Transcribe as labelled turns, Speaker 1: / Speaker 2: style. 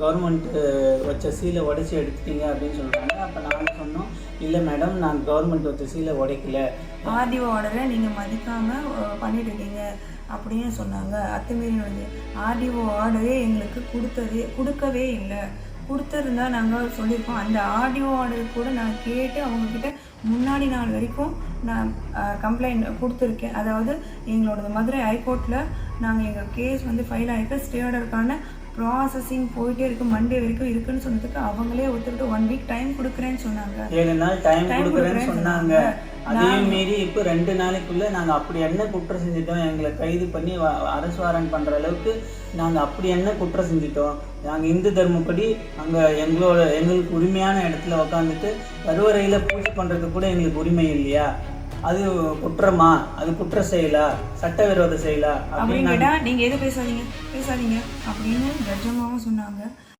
Speaker 1: Government uh, வச்ச சீலை உடச்சி எடுத்துட்டீங்க அப்படின்னு சொல்கிறாங்க அப்போ நாங்கள் சொன்னோம் இல்லை மேடம் நான் கவர்மெண்ட் வச்ச சீலை உடைக்கல.
Speaker 2: ஆர்டிஓ ஆர்டரை நீங்கள் மதிக்காமல் பண்ணிட்டு இருக்கீங்க அப்படின்னு சொன்னாங்க. அத்துமீறி வந்து ஆர்டிஓ ஆர்டரே எங்களுக்கு கொடுத்ததே கொடுக்கவே இல்லை. கொடுத்துருந்தா நாங்கள் சொல்லியிருக்கோம். அந்த ஆர்டிஓ ஆர்டர் கூட நான் கேட்டு அவங்கக்கிட்ட முன்னாடி நாள் வரைக்கும் நான் கம்ப்ளைண்ட் கொடுத்துருக்கேன். அதாவது எங்களோட மதுரை ஹைகோர்ட்டில் நாங்கள் எங்கள் கேஸ் வந்து ஃபைல் ஆகிருக்க ஸ்டே ஆர்டருக்கான ப்ராசஸிங் போயிட்டே இருக்கு மண்டே வரைக்கும் இருக்குன்னு சொன்னதுக்கு அவங்களே ஒத்துக்கிட்டு ஒன் வீக் டைம் கொடுக்குறேன்னு சொன்னாங்க.
Speaker 1: ஏழு நாள் டைம் கொடுக்குறேன்னு சொன்னாங்க. அதையும் மீறி இப்போ ரெண்டு நாளைக்குள்ள நாங்கள் அப்படி என்ன குற்றம் செஞ்சிட்டோம் எங்களை கைது பண்ணி அரசு வாரண்ட் பண்ணுற அளவுக்கு நாங்கள் அப்படி என்ன குற்றம் செஞ்சிட்டோம். நாங்கள் இந்து தர்மப்படி அங்கே எங்களோட எங்களுக்கு உரிமையான இடத்துல உக்காந்துட்டு கருவறையில் பூஜை பண்ணுறதுக்கு கூட எங்களுக்கு உரிமை இல்லையா? அது குற்றமா? அது குற்ற செயலா? சட்டவிரோத செயலா?
Speaker 2: அப்படின்னு
Speaker 1: அப்படின்னு
Speaker 2: கேட்டா நீங்க எது பேசாதீங்க? பேசாதீங்க அப்படின்னு கஜமாவும் சொன்னாங்க.